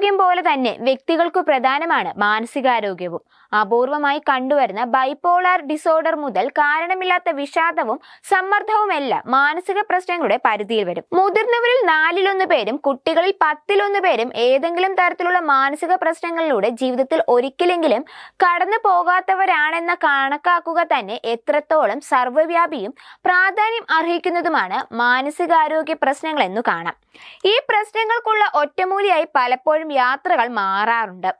ആരോഗ്യം പോലെ തന്നെ വ്യക്തികൾക്ക് പ്രധാനമാണ് മാനസികാരോഗ്യവും. അപൂർവമായി കണ്ടുവരുന്ന ബൈപോളാർ ഡിസോർഡർ മുതൽ കാരണമില്ലാത്ത വിഷാദവും സമ്മർദ്ദവുമെല്ലാം മാനസിക പ്രശ്നങ്ങളുടെ പരിധിയിൽ വരും. മുതിർന്നവരിൽ നാലിലൊന്ന് പേരും കുട്ടികളിൽ പത്തിലൊന്ന് പേരും ഏതെങ്കിലും തരത്തിലുള്ള മാനസിക പ്രശ്നങ്ങളിലൂടെ ജീവിതത്തിൽ ഒരിക്കലെങ്കിലും കടന്നു പോകാത്തവരാണെന്ന കണക്കാക്കുക തന്നെ എത്രത്തോളം സർവവ്യാപിയും പ്രാധാന്യം അർഹിക്കുന്നതുമാണ് മാനസികാരോഗ്യ പ്രശ്നങ്ങളെന്നു കാണാം. ഈ പ്രശ്നങ്ങൾക്കുള്ള ഒറ്റമൂലിയായി പലപ്പോഴും യാത്രകൾ മാറാറുണ്ട്.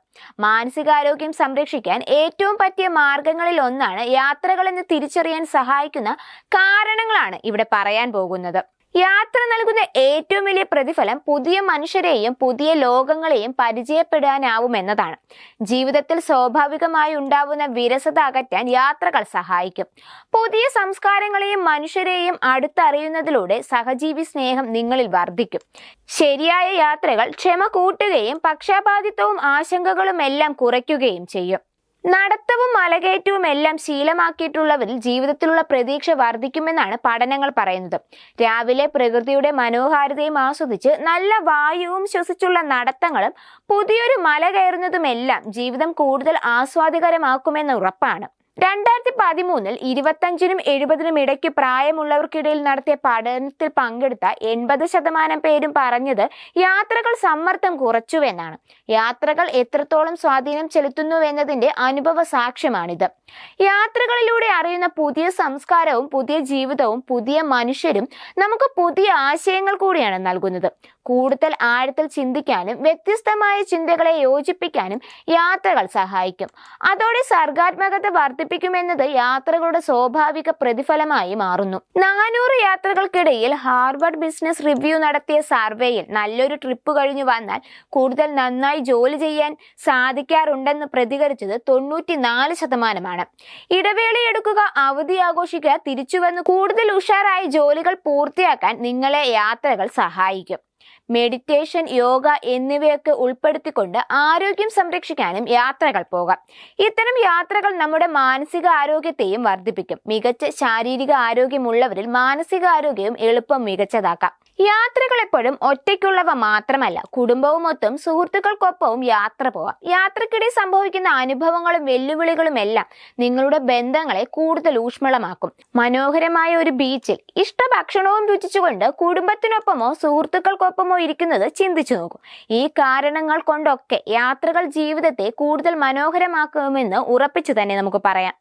മാനസികാരോഗ്യം സംരക്ഷിക്കാൻ ഏറ്റവും പറ്റിയ മാർഗങ്ങളിൽ ഒന്നാണ് യാത്രകളെന്ന് തിരിച്ചറിയാൻ സഹായിക്കുന്ന കാരണങ്ങളാണ് ഇവിടെ പറയാൻ പോകുന്നത്. യാത്ര നൽകുന്ന ഏറ്റവും വലിയ പ്രതിഫലം പുതിയ മനുഷ്യരെയും പുതിയ ലോകങ്ങളെയും പരിചയപ്പെടാനാവുമെന്നതാണ്. ജീവിതത്തിൽ സ്വാഭാവികമായി ഉണ്ടാവുന്ന വിരസത അകറ്റാൻ യാത്രകൾ സഹായിക്കും. പുതിയ സംസ്കാരങ്ങളെയും മനുഷ്യരെയും അടുത്തറിയുന്നതിലൂടെ സഹജീവി സ്നേഹം നിങ്ങളിൽ വർദ്ധിക്കും. ശരിയായ യാത്രകൾ ക്ഷമ കൂട്ടുകയും പക്ഷാപാതിത്വവും ആശങ്കകളും എല്ലാം കുറയ്ക്കുകയും ചെയ്യും. നടത്തവും മലകയറ്റവും എല്ലാം ശീലമാക്കിയിട്ടുള്ളവരിൽ ജീവിതത്തിലുള്ള പ്രതീക്ഷ വർദ്ധിക്കുമെന്നാണ് പഠനങ്ങൾ പറയുന്നത്. രാവിലെ പ്രകൃതിയുടെ മനോഹാരിതയും ആസ്വദിച്ച് നല്ല വായുവും ശ്വസിച്ചുള്ള നടത്തങ്ങളും പുതിയൊരു മല കയറുന്നതുമെല്ലാം ജീവിതം കൂടുതൽ ആസ്വാദികരമാക്കുമെന്ന് ഉറപ്പാണ്. രണ്ടായിരത്തി പതിമൂന്നിൽ ഇരുപത്തഞ്ചിനും എഴുപതിനും ഇടയ്ക്ക് പ്രായമുള്ളവർക്കിടയിൽ നടത്തിയ പഠനത്തിൽ പങ്കെടുത്ത എൺപത് ശതമാനം പേരും പറഞ്ഞത് യാത്രകൾ സമ്മർദ്ദം കുറച്ചുവെന്നാണ്. യാത്രകൾ എത്രത്തോളം സ്വാധീനം ചെലുത്തുന്നുവെന്നതിന്റെ അനുഭവ സാക്ഷ്യമാണിത്. യാത്രകളിലൂടെ അറിയുന്ന പുതിയ സംസ്കാരവും പുതിയ ജീവിതവും പുതിയ മനുഷ്യരും നമുക്ക് പുതിയ ആശയങ്ങൾ കൂടിയാണ് നൽകുന്നത്. കൂടുതൽ ആഴത്തിൽ ചിന്തിക്കാനും വ്യത്യസ്തമായ ചിന്തകളെ യോജിപ്പിക്കാനും യാത്രകൾ സഹായിക്കും. അതോടെ സർഗാത്മകത വർദ്ധിപ്പിക്കുമെന്നത് യാത്രകളുടെ സ്വാഭാവിക പ്രതിഫലമായി മാറുന്നു. നാനൂറ് യാത്രകൾക്കിടയിൽ ഹാർവർഡ് ബിസിനസ് റിവ്യൂ നടത്തിയ സർവേയിൽ നല്ലൊരു ട്രിപ്പ് കഴിഞ്ഞു വന്നാൽ കൂടുതൽ നന്നായി ജോലി ചെയ്യാൻ സാധിക്കാറുണ്ടെന്ന് പ്രതികരിച്ചത് തൊണ്ണൂറ്റിനാല് ശതമാനമാണ്. ഇടവേളയെടുക്കുക അവധി ആഘോഷിക്കുക തിരിച്ചുവന്ന് കൂടുതൽ ഉഷാറായി ജോലികൾ പൂർത്തിയാക്കാൻ നിങ്ങളെ യാത്രകൾ സഹായിക്കും. മെഡിറ്റേഷൻ യോഗ എന്നിവയൊക്കെ ഉൾപ്പെടുത്തിക്കൊണ്ട് ആരോഗ്യം സംരക്ഷിക്കാനും യാത്രകൾ പോകാം. ഇത്തരം യാത്രകൾ നമ്മുടെ മാനസിക ആരോഗ്യത്തെയും വർദ്ധിപ്പിക്കും. മികച്ച ശാരീരിക ആരോഗ്യമുള്ളവരിൽ മാനസികാരോഗ്യവും എളുപ്പം മികച്ചതാക്കാം. യാത്രകൾ എപ്പോഴും ഒറ്റയ്ക്കുള്ളവ മാത്രമല്ല കുടുംബവും കുടുംബവുമൊത്തും സുഹൃത്തുക്കൾക്കൊപ്പവും യാത്ര പോവാം. യാത്രക്കിടെ സംഭവിക്കുന്ന അനുഭവങ്ങളും വെല്ലുവിളികളും എല്ലാം നിങ്ങളുടെ ബന്ധങ്ങളെ കൂടുതൽ ഊഷ്മളമാക്കും. മനോഹരമായ ഒരു ബീച്ചിൽ ഇഷ്ട ഭക്ഷണവും രുചിച്ചുകൊണ്ട് കുടുംബത്തിനൊപ്പമോ സുഹൃത്തുക്കൾക്കൊപ്പമോ ഇരിക്കുന്നത് ചിന്തിച്ചു നോക്കും. ഈ കാരണങ്ങൾ കൊണ്ടൊക്കെ യാത്രകൾ ജീവിതത്തെ കൂടുതൽ മനോഹരമാക്കുമെന്ന് ഉറപ്പിച്ചു തന്നെ നമുക്ക് പറയാം.